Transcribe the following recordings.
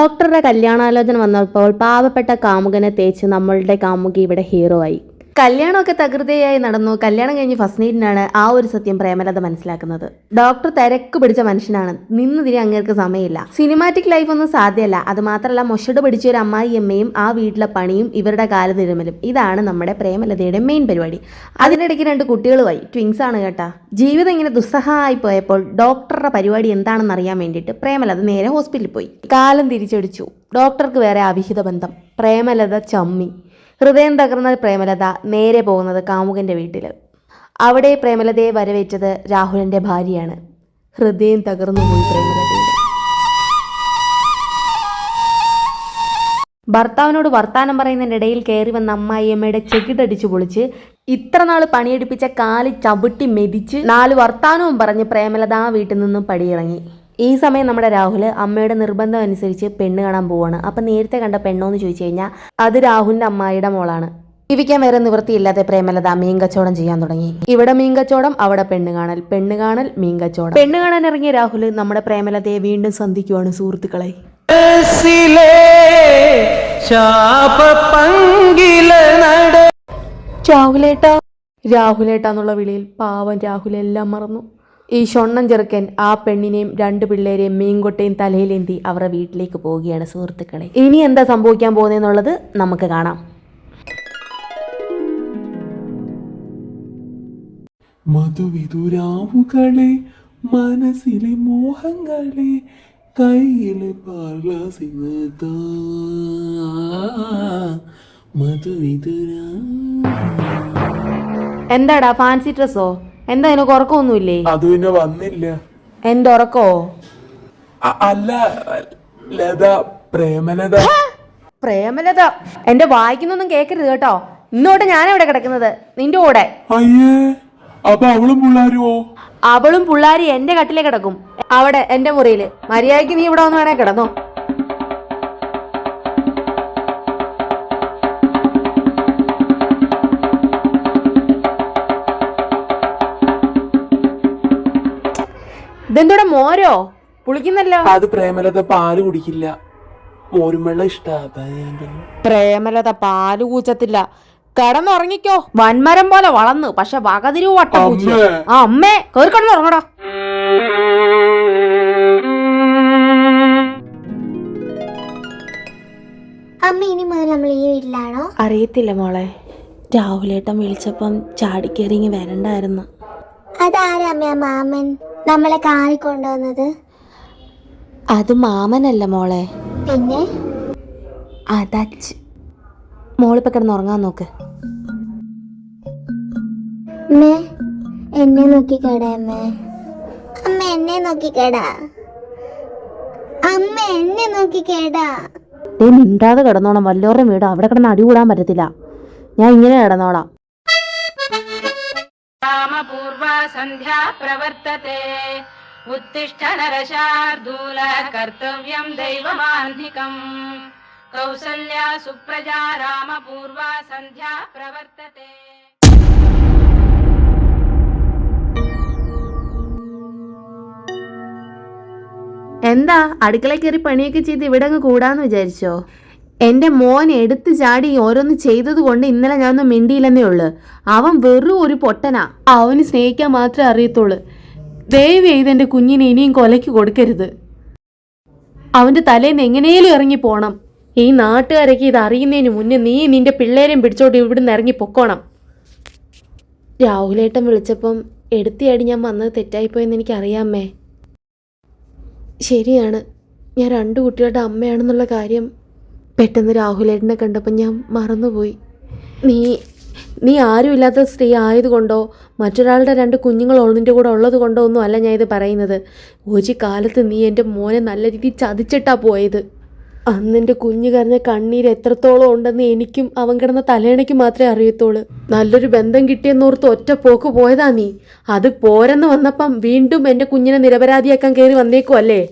ഡോക്ടറുടെ കല്യാണാലോചന വന്നപ്പോൾ പാവപ്പെട്ട കാമുകനെ തേച്ച് നമ്മളുടെ കാമുകി ഇവിടെ ഹീറോ ആയി. കല്യാണമൊക്കെ തകൃതിയായി നടന്നു. കല്യാണം കഴിഞ്ഞ് ഫസ്റ്റ് നൈറ്റിനാണ് ആ ഒരു സത്യം പ്രേമലത മനസ്സിലാക്കുന്നത്. ഡോക്ടർ തിരക്ക് പിടിച്ച മനുഷ്യനാണ്. നിന്ന് തിരി അങ്ങേർക്ക് സമയമില്ല. സിനിമാറ്റിക് ലൈഫ് ഒന്നും സാധ്യമല്ല. അത് മാത്രമല്ല മൊഷട് പിടിച്ച ഒരു അമ്മായി അമ്മയും ആ വീട്ടിലെ പണിയും ഇവരുടെ കാല തിരുമലും ഇതാണ് നമ്മുടെ പ്രേമലതയുടെ മെയിൻ പരിപാടി. അതിനിടയ്ക്ക് രണ്ട് കുട്ടികളുമായി ട്വിങ്സ് ആണ് കേട്ടാ. ജീവിതം ഇങ്ങനെ ദുസ്സഹമായി പോയപ്പോൾ ഡോക്ടറുടെ പരിപാടി എന്താണെന്ന് അറിയാൻ വേണ്ടിയിട്ട് പ്രേമലത നേരെ ഹോസ്പിറ്റലിൽ പോയി. കാലം തിരിച്ചടിച്ചു. ഡോക്ടർക്ക് വേറെ അവിഹിത ബന്ധം. പ്രേമലത ചമ്മി. ഹൃദയം തകർന്ന പ്രേമലത നേരെ പോകുന്നത് കാമുകന്റെ വീട്ടിൽ അവിടെ പ്രേമലതയെ വരവേറ്റത് രാഹുലിന്റെ ഭാര്യയാണ്. ഹൃദയം തകർന്നു പോയി പ്രേമലതയുടെ. ഭർത്താവിനോട് വർത്താനം പറയുന്നതിനിടയിൽ കയറി വന്ന അമ്മായിയമ്മയുടെ ചെകിട്ടടിച്ചു പൊളിച്ച് ഇത്ര നാൾ പണിയെടുപ്പിച്ച കാൽ ചവിട്ടി മെതിച്ച് നാല് വർത്താനവും പറഞ്ഞ് പ്രേമലത ആ വീട്ടിൽ നിന്നും പടിയിറങ്ങി. ഈ സമയം നമ്മുടെ രാഹുൽ അമ്മയുടെ നിർബന്ധം അനുസരിച്ച് പെണ്ണ് കാണാൻ പോവാണ്. അപ്പം നേരത്തെ കണ്ട പെണ്ണോ എന്ന് ചോദിച്ചു കഴിഞ്ഞാൽ അത് രാഹുലിന്റെ അമ്മായിയുടെ മോളാണ്. ജീവിക്കാൻ വേറെ നിവൃത്തിയില്ലാതെ പ്രേമലത മീൻ കച്ചവടം ചെയ്യാൻ തുടങ്ങി. ഇവിടെ മീൻ കച്ചവടം അവിടെ പെണ്ണ് കാണൽ. പെണ്ണ് കാണൽ മീൻ കച്ചവടം. പെണ്ണ് കാണാൻ ഇറങ്ങിയ രാഹുൽ നമ്മുടെ പ്രേമലതയെ വീണ്ടും സന്ധിക്കുവാണ് സുഹൃത്തുക്കളെ. രാഹുലേട്ട രാഹുലേട്ട എന്നുള്ള വിളിയിൽ പാവം രാഹുൽ എല്ലാം മറന്നു. ഈ ഷൊണ്ണൻ ചെറുക്കൻ ആ പെണ്ണിനെയും രണ്ട് പിള്ളേരെയും മീൻകൊട്ടയും തലയിലേന്തി അവരുടെ വീട്ടിലേക്ക് പോവുകയാണ്. സുഹൃത്തുക്കളെ ഇനി എന്താ സംഭവിക്കാൻ പോകുന്നതെന്നുള്ളത് നമുക്ക് കാണാം. മധുവിതുരാവുകളെ മനസ്സിലെ മോഹങ്ങളെ കയ്യിലെ പാർലാസിങ്ങ മധുവിതുരാ എന്താടാ ഫാൻസി ഡ്രസ്സോ എന്താ നിനക്ക് ഉറക്കമൊന്നുമില്ലേ? അത് പിന്നെ വന്നില്ല. എന്റെ ഉറക്കോ? അല്ല ലത പ്രേമലത. പ്രേമലത. എന്റെ വായിക്കുന്നൊന്നും കേക്കരുത് കേട്ടോ. ഇന്നോട്ട് ഞാൻ എവിടെ കിടക്കുന്നത്? നിന്റെ കൂടെ. അയ്യേ അപ്പൊ അവളും പിള്ളാരുവോ? അവളും പിള്ളാരി എന്റെ കട്ടിലേ കിടക്കും. അവിടെ എന്റെ മുറിയിൽ. മര്യാദയ്ക്ക് നീ ഇവിടെ വന്ന് വേണേ കിടന്നോ. ഇതെന്തൂടെ മോരോ? പുളിക്കുന്നല്ലോ. അത് പ്രേമലത പാൽ കുടിക്കില്ല. മോരും വെള്ളം ഇഷ്ടാ അതാ ഞാൻ പിന്നെ പ്രേമലത പാൽ കൂച്ചത്തില്ല. കിടന്നുറങ്ങിക്കോ. വൻമരം പോലെ വളർന്നു പക്ഷെ വകതിരിവ് വട്ടം പൂച്ചു. ആ അമ്മേ കേറി കിടന്നുറങ്ങടാ. അമ്മ ഇനി മുതൽ നമ്മൾ ഈ വീട്ടിലാണോ? അറിയത്തില്ല മോളെ. രാഹുലേട്ടൻ വിളിച്ചപ്പം ചാടിക്കേറിങ്ങി വരണ്ടായിരുന്നു. അതാരാ അമ്മ ആ മാമൻ? നമ്മളെ കാറി കൊണ്ടുവന്നത് അത് മാമനല്ല മോളെ. പിന്നെ? അതച്ച്. മോളിപ്പോ കിടന്നുറങ്ങാൻ നോക്ക്. അമ്മേ എന്നെ നോക്കിക്കേടാ അമ്മേ. അമ്മ എന്നെ നോക്കിക്കേടാ. അമ്മ എന്നെ നോക്കിക്കേടാ. ഏ മിണ്ടാതെ കിടന്നോണം. വല്ലോരുടെ വീട്. അവിടെ കിടന്ന് അടി കൂടാൻ പറ്റത്തില്ല. ഞാൻ ഇങ്ങനെ കിടന്നോളാം. रामपूर्वा सन्ध्या प्रवर्तते उत्तिष्ठ नरशार्दूल कर्तव्यम् दैवमाह्निकम् कौसल्या सुप्रजा रामपूर्वा सन्ध्या प्रवर्तते എന്താ അടുക്കള കയറി പണിയൊക്കെ ചെയ്ത് ഇവിടെ അങ്ങ് കൂടാന്ന് വിചാരിച്ചോ എന്റെ മോൻ എടുത്ത് ചാടി ഓരോന്ന് ചെയ്തത് കൊണ്ട് ഇന്നലെ ഞാനൊന്നും മിണ്ടിയില്ലെന്നേ ഉള്ളു. അവൻ വെറും ഒരു പൊട്ടനാ. അവന് സ്നേഹിക്കാൻ മാത്രമേ അറിയത്തുള്ളൂ. ദയവ് ചെയ്ത് എന്റെ കുഞ്ഞിനെ ഇനിയും കൊലയ്ക്ക് കൊടുക്കരുത്. അവന്റെ തലേന്ന് എങ്ങനെയും ഇറങ്ങി പോകണം ഈ നാട്ടുകാരൊക്കെ ഇത് അറിയുന്നതിന് മുന്നേ നീ നിന്റെ പിള്ളേരെയും പിടിച്ചോട്ട് ഇവിടുന്ന് ഇറങ്ങി പൊക്കോണം. രാഹുലേട്ടൻ വിളിച്ചപ്പം എടുത്തിയാടി ഞാൻ വന്നത് തെറ്റായിപ്പോയെന്ന് എനിക്കറിയാമേ. ശരിയാണ്. ഞാൻ രണ്ട് കുട്ടികളുടെ അമ്മയാണെന്നുള്ള കാര്യം പെട്ടെന്ന് രാഹുലേട്ടനെ കണ്ടപ്പോൾ ഞാൻ മറന്നുപോയി. നീ നീ ആരുമില്ലാത്ത സ്ത്രീ ആയതുകൊണ്ടോ മറ്റൊരാളുടെ രണ്ട് കുഞ്ഞുങ്ങൾ ഒന്നിന്റെ കൂടെ ഉള്ളത് കൊണ്ടോ ഒന്നും അല്ല ഞാൻ ഇത് പറയുന്നത്. ഒരു കാലത്ത് നീ എന്റെ മോനെ നല്ല രീതിയിൽ ചതിച്ചിട്ടാ പോയത്. അന്ന് എന്റെ കുഞ്ഞു കരഞ്ഞ കണ്ണീര് എത്രത്തോളം ഉണ്ടെന്ന് എനിക്കും അവൻ കിടന്ന തലേണയ്ക്ക് മാത്രമേ അറിയത്തുള്ളൂ. നല്ലൊരു ബന്ധം കിട്ടിയെന്നോർത്ത് ഒറ്റ പോക്ക് പോയതാ നീ. അത് പോരെന്ന് വന്നപ്പം വീണ്ടും എന്റെ കുഞ്ഞിനെ നിരപരാധിയാക്കാൻ കയറി വന്നേക്കുമല്ലേ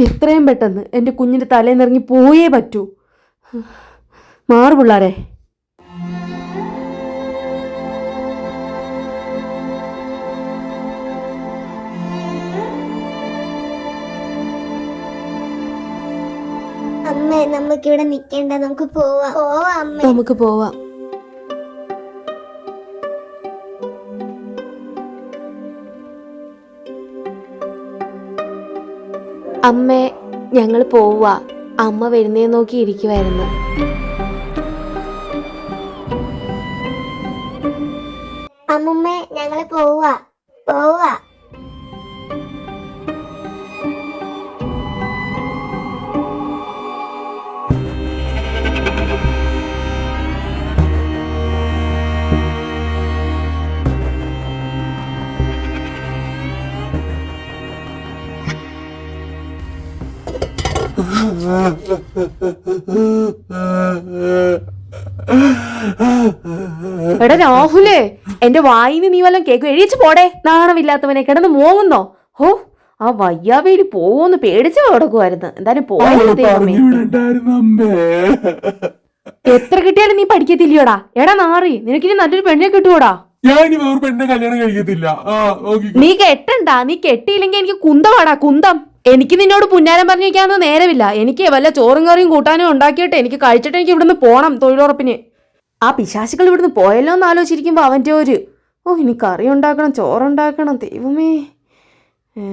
എത്രയും പെട്ടെന്ന് എന്റെ കുഞ്ഞിന്റെ തലേന്നിറങ്ങി പോയേ പറ്റൂ. മാറു പിള്ളാരെ. അമ്മേ നമുക്ക് ഇവിടെ നിക്കണ്ട നമുക്ക് പോവാ. പോവാ അമ്മ. നമുക്ക് പോവാം. അമ്മേ ഞങ്ങൾ പോവുക അമ്മ വരുന്നേ നോക്കി ഇരിക്കുമായിരുന്നു അമ്മുമ്മേ ഞങ്ങൾ പോവുക പോവാ എടാ രാഹുലേ എന്റെ വായിന്ന് നീ വല്ലതും കേക്ക് എഴുതിച്ചു പോടെ. നാണമില്ലാത്തവനെ കിടന്ന് മോങ്ങുന്നോ ഹോ ആ വയ്യാവേലി പോവോന്ന് പേടിച്ചു കിടക്കുമായിരുന്നു എന്തായാലും എത്ര കിട്ടിയാലും നീ പഠിക്കത്തില്ലയോടാ. എടാ നാറി നിനക്കിനി നല്ലൊരു പെണ്ണെ കിട്ടുവോടാ? ഞാൻ ഇനി വേറെ പെണ്ണെ കല്യാണം കഴിക്കത്തില്ല. നീ കെട്ടണ്ട. നീ കെട്ടിയില്ലെങ്കിൽ എനിക്ക് കുന്തമാടാ കുന്തം. എനിക്ക് നിന്നോട് പുന്നാരം പറഞ്ഞു വെക്കാനൊന്നും നേരമില്ല. എനിക്ക് വല്ല ചോറും കറിയും കൂട്ടാനും ഉണ്ടാക്കിയിട്ട് എനിക്ക് കഴിച്ചിട്ട് എനിക്ക് ഇവിടുന്ന് പോകണം തൊഴിലുറപ്പിന്. ആ പിശാശികൾ ഇവിടുന്ന് പോയല്ലോ എന്ന് ആലോചിച്ചിരിക്കുമ്പോൾ അവന്റെ ഒരു ഓ ഇനി കറി ഉണ്ടാക്കണം ചോറുണ്ടാക്കണം ദൈവമേ. ഏ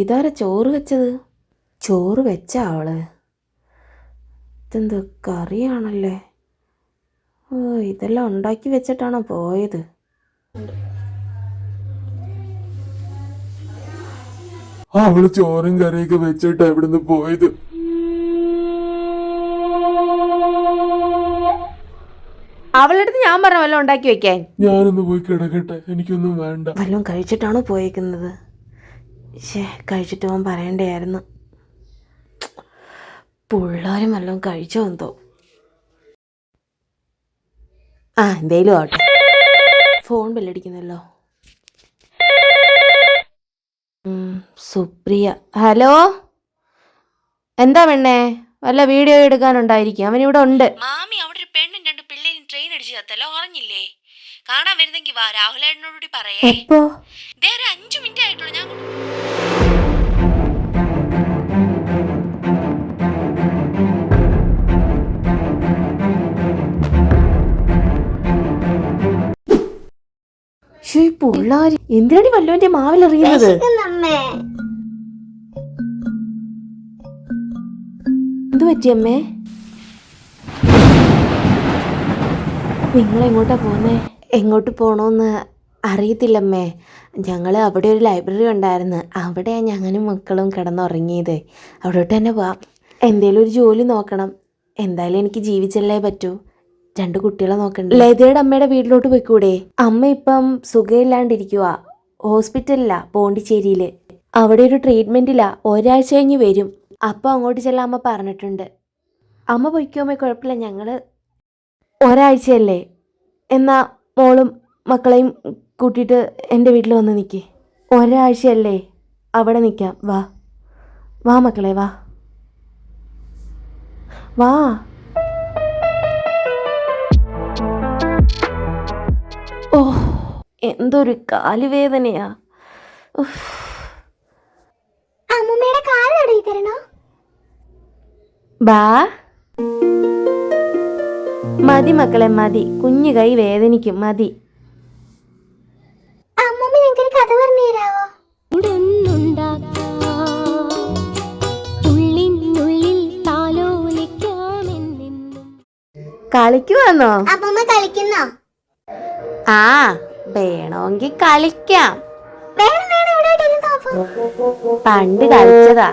ഇതാരാ ചോറ് വെച്ചത്? ചോറ് വെച്ച അവൾ ഇതെന്ത് കറിയാണല്ലേ? ഓ ഇതെല്ലാം ഉണ്ടാക്കി വെച്ചിട്ടാണോ പോയത്? അവൾ ചോറും കറിയൊക്കെ വെച്ചിട്ട് എവിടുന്ന് പോയത്. അവളുടെ അടുത്ത് ഞാൻ പറഞ്ഞ വല്ലതും ഉണ്ടാക്കി വെക്കാൻ ഞാനൊന്ന് പോയി കിടക്കട്ടെ. എനിക്കൊന്നും വേണ്ട. വല്ലതും കഴിച്ചിട്ടാണോ പോയേക്കുന്നത്? ശേ കഴിച്ചിട്ട് പോകാൻ പറയണ്ടായിരുന്നു പിള്ളേരും വല്ലതും കഴിച്ചോ എന്തോ? ആ എന്തേലും ആവട്ടെ. ഫോൺ ബെല്ലടിക്കുന്നല്ലോ. സുപ്രിയ. ഹലോ? എന്താ പെണ്ണേ? വല്ല വീഡിയോ എടുക്കാനുണ്ടായിരിക്കും. അവൻ ഇവിടെ ഉണ്ട്. മാമി അവിടെ ഒരു പെണ്ണും രണ്ട് പിള്ളേരും ട്രെയിൻ അടിച്ചു ചത്തല്ലോ അറിഞ്ഞില്ലേ കാണാൻ വരുന്നെങ്കിൽ വാ രാഹുലേട്ടനോട് പറയേ. എപ്പോ? ദേ ഒരു അഞ്ചു മിനിറ്റ് ആയിട്ടുള്ളൂ ഞാൻ ഈ പിള്ളാര്. എന്തിനാണ് വല്ലോന്റെ മാവിലെറിയുന്നത് അമ്മേ. എന്തു പറ്റിയമ്മേ നിങ്ങൾ എങ്ങോട്ടാ പോകുന്നേ എങ്ങോട്ട് പോണോന്ന് അറിയത്തില്ലമ്മേ. ഞങ്ങൾ അവിടെ ഒരു ലൈബ്രറി ഉണ്ടായിരുന്നു. അവിടെയാണ് ഞങ്ങളും മക്കളും കിടന്നുറങ്ങിയത്. അവിടോട്ട് തന്നെ പോവാം. എന്തേലും ഒരു ജോലി നോക്കണം. എന്തായാലും എനിക്ക് ജീവിച്ചല്ലേ പറ്റൂ. രണ്ട് കുട്ടികളെ നോക്കണ്ട? ലതയുടെ അമ്മയുടെ വീട്ടിലോട്ട് പോയിക്കൂടെ? അമ്മ ഇപ്പം സുഖമില്ലാണ്ടിരിക്കുക ഹോസ്പിറ്റലിലാ പോണ്ടിച്ചേരിയിൽ അവിടെ ഒരു ട്രീറ്റ്മെന്റിലാ ഒരാഴ്ച കഴിഞ്ഞ് വരും. അപ്പോൾ അങ്ങോട്ട് ചെല്ലാൻ അമ്മ പറഞ്ഞിട്ടുണ്ട്. അമ്മ പൊയ്ക്കോമേ കുഴപ്പമില്ല ഞങ്ങൾ ഒരാഴ്ചയല്ലേ. എന്നാ മോളും മക്കളെയും കൂട്ടിയിട്ട് എന്റെ വീട്ടിൽ വന്ന് നിൽക്കേ ഒരാഴ്ചയല്ലേ അവിടെ നിൽക്കാം വാ. വാ മക്കളെ വാ. വാ. എന്തൊരു കാലുവേദനയാ. അമ്മൂമ്മയുടെ കാൽ തടവി തരണോ? ബാ. മതി മക്കളെ മതി. കുഞ്ഞു കൈ വേദനിക്കും മതി. അമ്മുമ്മ ഞങ്ങൾക്കൊരു കഥ പറഞ്ഞു തരാവോ? കളിക്കുവാന്നോ? അമ്മുമ്മ കളിക്കുന്നോ? ആ. വേണമെങ്കിൽ കളിക്കാം. പണ്ട് കളിച്ചതാ.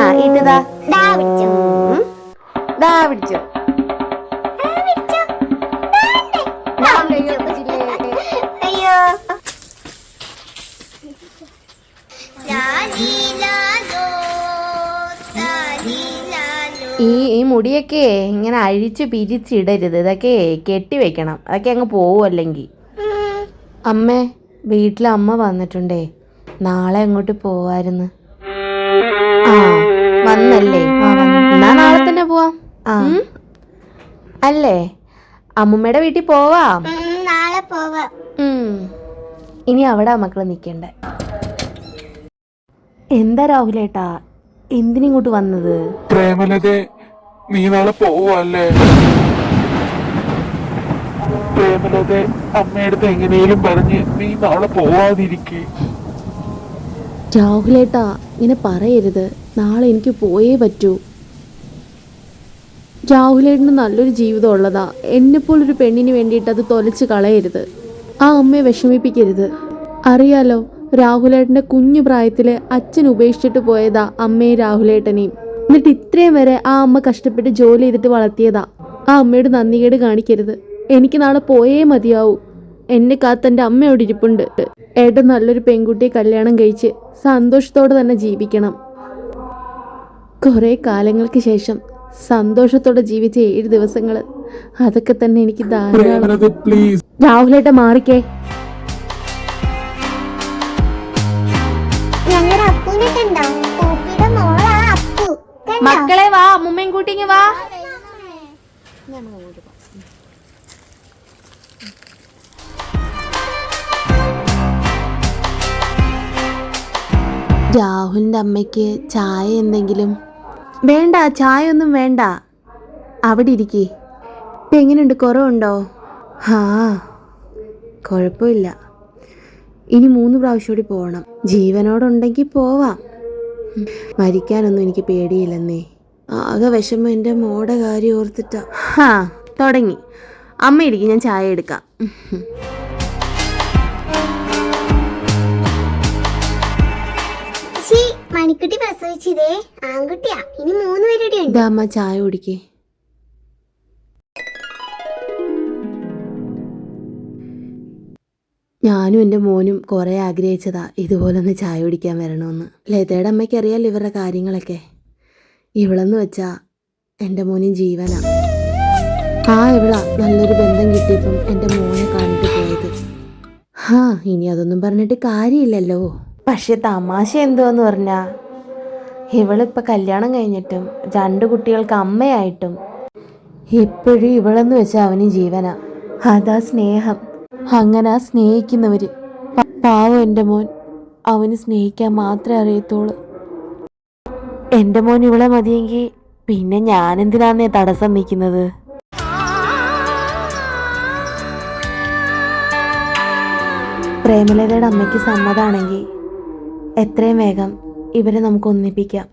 ആ ഇട്ടതാ ദാ പിടിച്ചോ. ദാ പിടിച്ചോ. ഈ ഈ മുടിയൊക്കെ ഇങ്ങനെ അഴിച്ചു പിരിച്ചിടരുത്. ഇതൊക്കെ കെട്ടി വെക്കണം. അതൊക്കെ അങ്ങ് പോവും അല്ലെങ്കിൽ. ഉം. അമ്മേ വീട്ടിൽ അമ്മ വന്നിട്ടുണ്ടേ. നാളെ അങ്ങോട്ട് പോവായിരുന്നു? ആ വന്നല്ലേ? ആ വന്നു. എന്നാ നാളെ തന്നെ പോവാം. ആ. അല്ലേ? അമ്മുമ്മയുടെ വീട്ടിൽ പോവാം? നാളെ പോവാം. ഇനി അവിടെ മക്കൾ നിൽക്കണ്ടേ എന്താ രാഹുലേട്ടാ എന്തിനിങ്ങോട്ട് വന്നത്? പ്രേമലതെ നീ നാളെ പോവല്ലേ? പ്രേമലതെ അമ്മയടുത്ത് എങ്ങനെയും പറഞ്ഞ് നീ നാളെ പോവാതിരിക്കേ. രാഹുലേട്ടാ ഇങ്ങനെ പറയരുത്. നാളെ എനിക്ക് പോയേ പറ്റൂ. രാഹുലേട്ടന് നല്ലൊരു ജീവിതം ഉള്ളതാ. എന്നെപ്പോലൊരു പെണ്ണിന് വേണ്ടിയിട്ട് അത് തൊലച്ച് കളയരുത്. ആ അമ്മയെ വിഷമിപ്പിക്കരുത്. അറിയാലോ രാഹുലേട്ടന്റെ കുഞ്ഞു പ്രായത്തിൽ അച്ഛൻ ഉപേക്ഷിച്ചിട്ട് പോയതാ അമ്മയും രാഹുലേട്ടനെയും. എന്നിട്ട് ഇത്രയും വരെ ആ അമ്മ കഷ്ടപ്പെട്ട് ജോലി ചെയ്തിട്ട് വളർത്തിയതാ. ആ അമ്മയോട് നന്ദികേട് കാണിക്കരുത്. എനിക്ക് നാളെ പോയേ മതിയാവൂ. എന്നെ കാത്തെന്റെ അമ്മയോട് ഇരിപ്പുണ്ട്. ഏട്ടൻ നല്ലൊരു പെൺകുട്ടിയെ കല്യാണം കഴിച്ച് സന്തോഷത്തോടെ തന്നെ ജീവിക്കണം. കുറേ കാലങ്ങൾക്ക് ശേഷം സന്തോഷത്തോടെ ജീവിച്ച ഏഴ് ദിവസങ്ങൾ അതൊക്കെ തന്നെ എനിക്ക് ധാരാളം. രാഹുലേട്ട മാറിക്കേ. മക്കളെ വാ അമ്മൂമ്മയും കൂട്ടിങ്ങ വാ. രാഹുലിന്റെ അമ്മയ്ക്ക് ചായ എന്തെങ്കിലും? വേണ്ട ചായ ഒന്നും വേണ്ട. അവിടെ ഇരിക്കേ. ഇപ്പം എങ്ങനെയുണ്ട് കുറവുണ്ടോ? ആ കുഴപ്പമില്ല. ഇനി മൂന്ന് പ്രാവശ്യം കൂടി പോകണം ജീവനോടുണ്ടെങ്കിൽ പോവാം. മരിക്കാനൊന്നും എനിക്ക് പേടിയില്ലെന്നേ. ആകെ വിഷമം എന്റെ മോടെ കാര്യം ഓർത്തിട്ടാ. ആ തുടങ്ങി. അമ്മ ഇരിക്കും ഞാൻ ചായ എടുക്കാം. മണിക്കുട്ടി പ്രസവിച്ചതേ. ആൺകുട്ടിയാ. ഇനി മൂന്ന് പേരുടെ ഉണ്ട്. അമ്മ ചായ കുടിക്കേ. ഞാനും എന്റെ മോനും കുറേ ആഗ്രഹിച്ചതാ ഇതുപോലൊന്ന് ചായ കുടിക്കാൻ വരണമെന്ന്. ലതയുടെ അമ്മയ്ക്ക് അറിയാലോ ഇവരുടെ കാര്യങ്ങളൊക്കെ? ഇവളെന്ന് വെച്ചാ എന്റെ മോനും ജീവനാ. ആ ഇവളാ. നല്ലൊരു ബന്ധം കിട്ടിയപ്പം എന്റെ മോനെ കാണിട്ട് പോയത്. ഹാ ഇനി അതൊന്നും പറഞ്ഞിട്ട് കാര്യമില്ലല്ലോ. പക്ഷെ തമാശ എന്തോന്ന് പറഞ്ഞാ? ഇവളിപ്പോൾ കല്യാണം കഴിഞ്ഞിട്ടും രണ്ട് കുട്ടികൾക്ക് അമ്മയായിട്ടും ഇപ്പോഴും ഇവളെന്ന് വെച്ചാൽ അവന് ജീവന. അതാ സ്നേഹം. അങ്ങനെ ആ സ്നേഹിക്കുന്നവർ പാവം എന്റെ മോൻ. അവന് സ്നേഹിക്കാൻ മാത്രമേ അറിയത്തുള്ളൂ. എന്റെ മോൻ ഇവളെ മതിയെങ്കിൽ പിന്നെ ഞാനെന്തിനാന്നേ തടസ്സം നിൽക്കുന്നത്? പ്രേമലതയുടെ അമ്മയ്ക്ക് സമ്മതമാണെങ്കിൽ എത്രയും വേഗം ഇവരെ നമുക്ക് ഒന്നിപ്പിക്കാം.